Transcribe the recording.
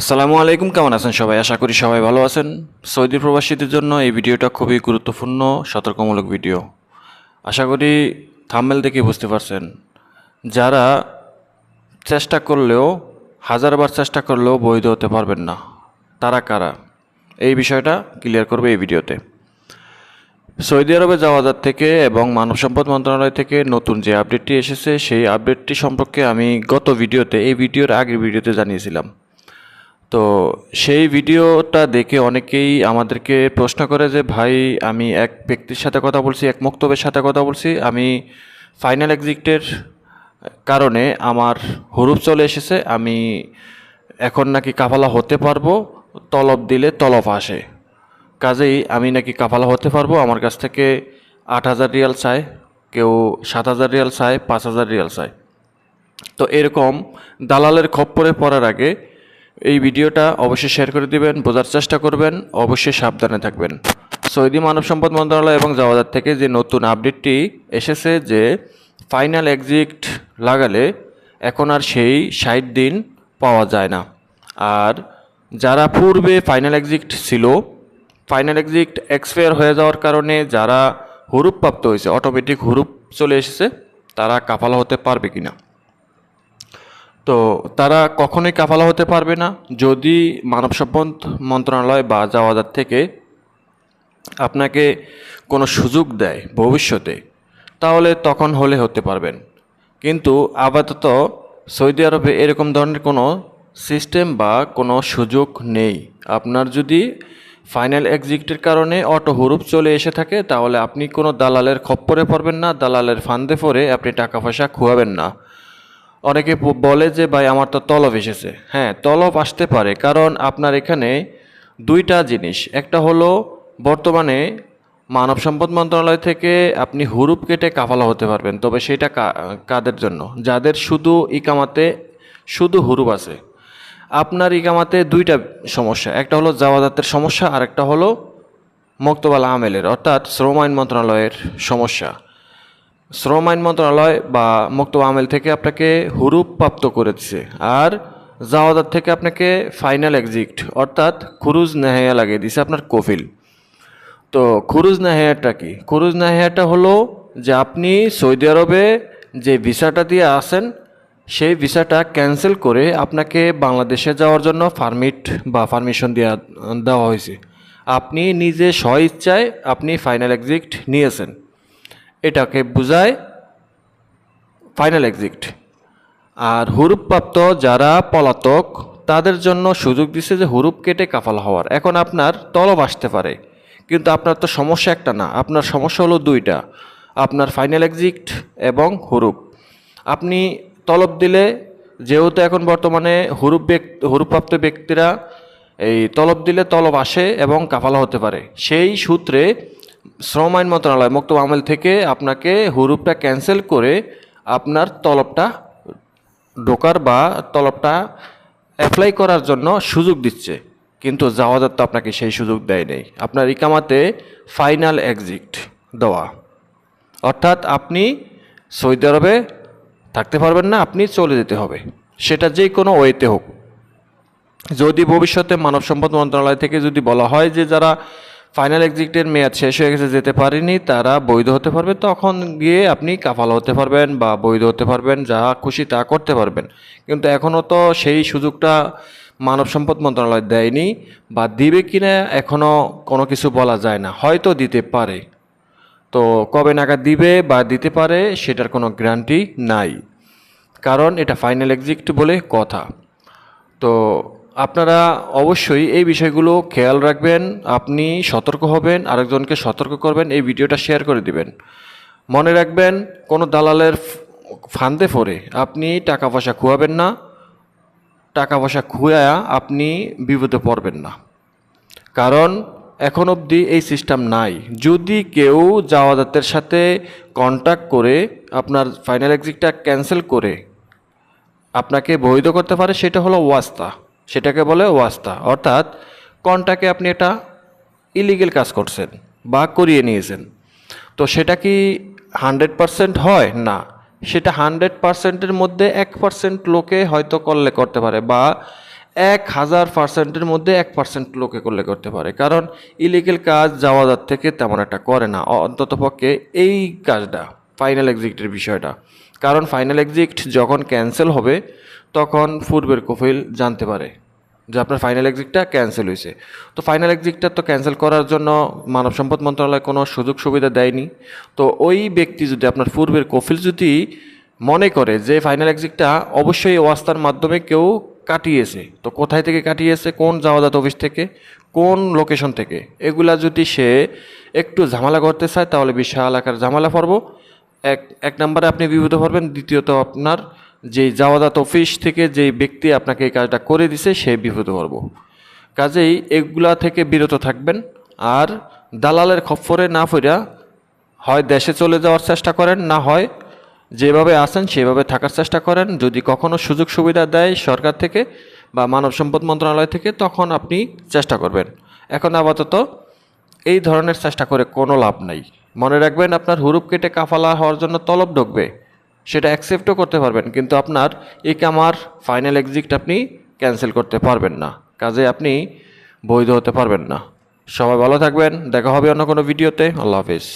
আসসালামু আলাইকুম, কেমন আছেন সবাই? আশা করি সবাই ভালো আছেন। সৌদি প্রবাসীদের জন্য এই ভিডিওটা খুবই গুরুত্বপূর্ণ, সতর্কমূলক ভিডিও। আশা করি থাম্বেল দেখে বুঝতে পারছেন। যারা চেষ্টা করলেও, হাজারবার চেষ্টা করলেও বৈধ হতে পারবেন না, তারা কারা? এই বিষয়টা ক্লিয়ার করবে এই ভিডিওতে। সৌদি আরবে যাওয়াজার থেকে এবং মানব সম্পদ মন্ত্রণালয় থেকে নতুন যে আপডেটটি এসেছে, সেই আপডেটটি সম্পর্কে আমি গত ভিডিওতে, এই ভিডিওর আগের ভিডিওতে জানিয়েছিলাম। তো সেই ভিডিওটা দেখে অনেকেই আমাদেরকে প্রশ্ন করে যে, ভাই, আমি এক ব্যক্তির সাথে কথা বলছি, এক মক্তবের সাথে কথা বলছি। আমি ফাইনাল এক্সিটের কারণে আমার হুরুপ চলে এসেছে। আমি এখন নাকি কাফালা হতে পারব। তলব দিলে তলব আসে। কাজেই আমি নাকি কাফালা হতে পারব। আমার কাছ থেকে আট হাজার রিয়াল চায়, কেউ সাত হাজার রিয়াল চায়, পাঁচ হাজার রিয়াল চায়। তো এরকম দালালের খপ্পরে পড়ার আগে এই ভিডিওটা অবশ্যই শেয়ার করে দিবেন, বোঝার চেষ্টা করবেন, অবশ্যই সাবধানে থাকবেন। সৌদি মানব সম্পদ মন্ত্রণালয় এবং জাওয়াজার থেকে যে নতুন আপডেটটি এসেছে যে ফাইনাল এক্সিট লাগালে এখন আর সেই ষাট দিন পাওয়া যায় না। আর যারা পূর্বে ফাইনাল এক্সিট ছিল ফাইনাল এক্সিট এক্সপায়ার হয়ে যাওয়ার কারণে যারা হুরুপ প্রাপ্ত হয়েছে অটোমেটিক হুরুপ চলে এসেছে, তারা কাফালা হতে পারবে কিনা? তো তারা কখনোই কাফালা হতে পারবে না। যদি মানব সম্পদ মন্ত্রণালয় বা জাওয়াজার থেকে আপনাকে কোনো সুযোগ দেয় ভবিষ্যতে, তাহলে তখন হলে হতে পারবেন। কিন্তু আপাতত সৌদি আরবে এরকম ধরনের কোনো সিস্টেম বা কোনো সুযোগ নেই। আপনার যদি ফাইনাল এক্সিটের কারণে অটো হুরুপ চলে এসে থাকে, তাহলে আপনি কোনো দালালের খপ্পরে পড়বেন না, দালালের ফান্দে পড়ে আপনি টাকা পয়সা খুয়াবেন না। অনেকে বলে যে, ভাই, আমার তো তলব এসেছে। হ্যাঁ তলব আসতে পারে, কারণ আপনার এখানে দুইটা জিনিস। একটা হলো, বর্তমানে মানব সম্পদ মন্ত্রণালয় থেকে আপনি হুরুপ কেটে কাফালা হতে পারবেন, তবে সেটা কাদের জন্য? যাদের শুধু ইকামাতে, শুধু হুরুপ আছে। আপনার ইকামাতে দুইটা সমস্যা, একটা হলো জাওয়াদাতের সমস্যা আর একটা হলো মক্তবাল আমেলের, অর্থাৎ শ্রম আইন মন্ত্রণালয়ের সমস্যা। শ্রম আইন মন্ত্রণালয় বা মুক্ত আমেল থেকে আপনাকে হুরুপ প্রাপ্ত করেছে আর জাওয়াদার থেকে আপনাকে ফাইনাল এক্সিট অর্থাৎ খুরুজ নেহায়া লাগিয়ে দিছে আপনার কফিল। তো খুরুজ নেহায়াটা কি? খুরুজ নেহায়াটা হলো যে আপনি সৌদি আরবে যে ভিসাটা দিয়ে আসেন, সেই ভিসাটা ক্যান্সেল করে আপনাকে বাংলাদেশে যাওয়ার জন্য পারমিট বা পারমিশন দেওয়া দেওয়া হয়েছে। আপনি নিজে স্ব ইচ্ছায় আপনি ফাইনাল এক্সিট নিয়েছেন। এটাকে বোঝায় ফাইনাল এক্সিট আর হুরুপপ্রাপ্ত যারা পলাতক, তাদের জন্য সুযোগ দিচ্ছে যে হুরুপ কেটে কাফাল হওয়ার। এখন আপনার তলব আসতে পারে, কিন্তু আপনার তো সমস্যা একটা না। আপনার সমস্যা হলো দুইটা, আপনার ফাইনাল এক্সিট এবং হুরুপ। আপনি তলব দিলে, যেহেতু এখন বর্তমানে হুরুপ ব্যক্তি হুরুপ্রাপ্ত ব্যক্তিরা এই তলব দিলে তলব আসে এবং কাফালা হতে পারে। সেই সূত্রে শ্রম আইন মন্ত্রণালয়, মুক্ত আমল থেকে আপনাকে হুরুপটা ক্যান্সেল করে আপনার তলবটা ঢোকার বা তলবটা অ্যাপ্লাই করার জন্য সুযোগ দিচ্ছে। কিন্তু জাওয়াজার তো আপনাকে সেই সুযোগ দেয় নেই। আপনার ইকামাতে ফাইনাল এক্সিট দেওয়া। অর্থাৎ আপনি সৌদি আরবে থাকতে পারবেন না, আপনি চলে যেতে হবে। সেটা যে কোনো ওয়েতে হোক। যদি ভবিষ্যতে মানব সম্পদ মন্ত্রণালয় থেকে যদি বলা হয় যে যারা ফাইনাল এক্সিটের মেয়াদ শেষ হয়ে গেছে, যেতে পারেনি, তারা বৈধ হতে পারবে। তখন গিয়ে আপনি কাফাল হতে পারবেন বা বৈধ হতে পারবেন, যা খুশি তা করতে পারবেন। কিন্তু এখনও তো সেই সুযোগটা মানব সম্পদ মন্ত্রণালয় দেয়নি বা দিবে কিনা এখনও কোনো কিছু বলা যায় না। হয়তো দিতে পারে। তো কবে নাগাদ দিবে বা দিতে পারে সেটার কোনো গ্যারান্টি নাই। কারণ এটা ফাইনাল এক্সিট বলে কথা। তো আপনারা অবশ্যই এই বিষয়গুলো খেয়াল রাখবেন, আপনি সতর্ক হবেন, আরেকজনকে সতর্ক করবেন, এই ভিডিওটা শেয়ার করে দিবেন। মনে রাখবেন, কোনো দালালের ফান্দে পড়ে আপনি টাকা পয়সা খুয়াবেন না, টাকা পয়সা খুয়া আপনি বিপদে পড়বেন না। কারণ এখন অবধি এই সিস্টেম নাই। যদি কেউ জাওয়াদাতের সাথে কন্ট্যাক্ট করে, আপনার ফাইনাল এক্সিটটা ক্যান্সেল করে, আপনাকে বৈধ করতে পারে, সেটা হলো ওয়াস্তা। সেটাকে বলে ওয়াস্তা। অর্থাৎ কন্টাকে আপনি এটা ইলিগেল কাজ করছেন বা করিয়ে নিয়েছেন। তো সেটা কি হান্ড্রেড পারসেন্ট হয়? না। সেটা হান্ড্রেড পারসেন্টের মধ্যে এক পার্সেন্ট লোকে হয়তো করলে করতে পারে বা এক হাজার পার্সেন্টের মধ্যে এক পার্সেন্ট লোকে করলে করতে পারে। কারণ ইলিগেল কাজ যাওয়াদার থেকে তেমন একটা করে না। অন্তত পক্ষে এই কাজটা ফাইনাল এক্সিটের বিষয়টা। কারণ ফাইনাল এক্সিট যখন ক্যান্সেল হবে, তখন পূর্বের কোফিল জানতে পারে যে আপনার ফাইনাল এক্সিটটা ক্যান্সেল হয়েছে। তো ফাইনাল এক্সিটটা তো ক্যান্সেল করার জন্য মানব সম্পদ মন্ত্রণালয় কোনো সুযোগ সুবিধা দেয়নি। তো ওই ব্যক্তি যদি আপনার পূর্বের কফিল যদি মনে করে যে ফাইনাল এক্সিটটা অবশ্যই ওয়াস্তার মাধ্যমে কেউ কাটিয়েছে, তো কোথায় থেকে কাটিয়েছে, কোন যাওয়াদাত অফিস থেকে, কোন লোকেশন থেকে, এগুলা যদি সে একটু ঝামেলা করতে চায়, তাহলে বিশাল আকার ঝামেলা পড়ব। এক এক নম্বরে আপনি বিভূত পারবেন দ্বিতীয়ত আপনার যে যাওয়াদাত অফিস থেকে যে ব্যক্তি আপনাকে এই কাজটা করে দিছে, সে বিভূত পারব কাজেই এগুলা থেকে বিরত থাকবেন, আর দালালের খপ্পরে না ফিরা হয় দেশে চলে যাওয়ার চেষ্টা করেন, না হয় যেভাবে আছেন সেভাবে থাকার চেষ্টা করেন। যদি কখনো সুযোগ সুবিধা দেয় সরকার থেকে বা মানব সম্পদ মন্ত্রণালয় থেকে, তখন আপনি চেষ্টা করবেন। এখন আপাতত এই ধরনের চেষ্টা করে কোনো লাভ নাই। মনে রাখবেন আপনার হুরুপ কেটে কাফালা হওয়ার জন্য তলব ঢুকবে, সেটা অ্যাকসেপ্টও করতে পারবেন, কিন্তু আপনার এই কামার ফাইনাল এক্সিট আপনি ক্যান্সেল করতে পারবেন না, কাজে আপনি বৈধ হতে পারবেন না। সবাই ভালো থাকবেন, দেখা হবে অন্য কোনো ভিডিওতে আল্লাহ হাফিজ।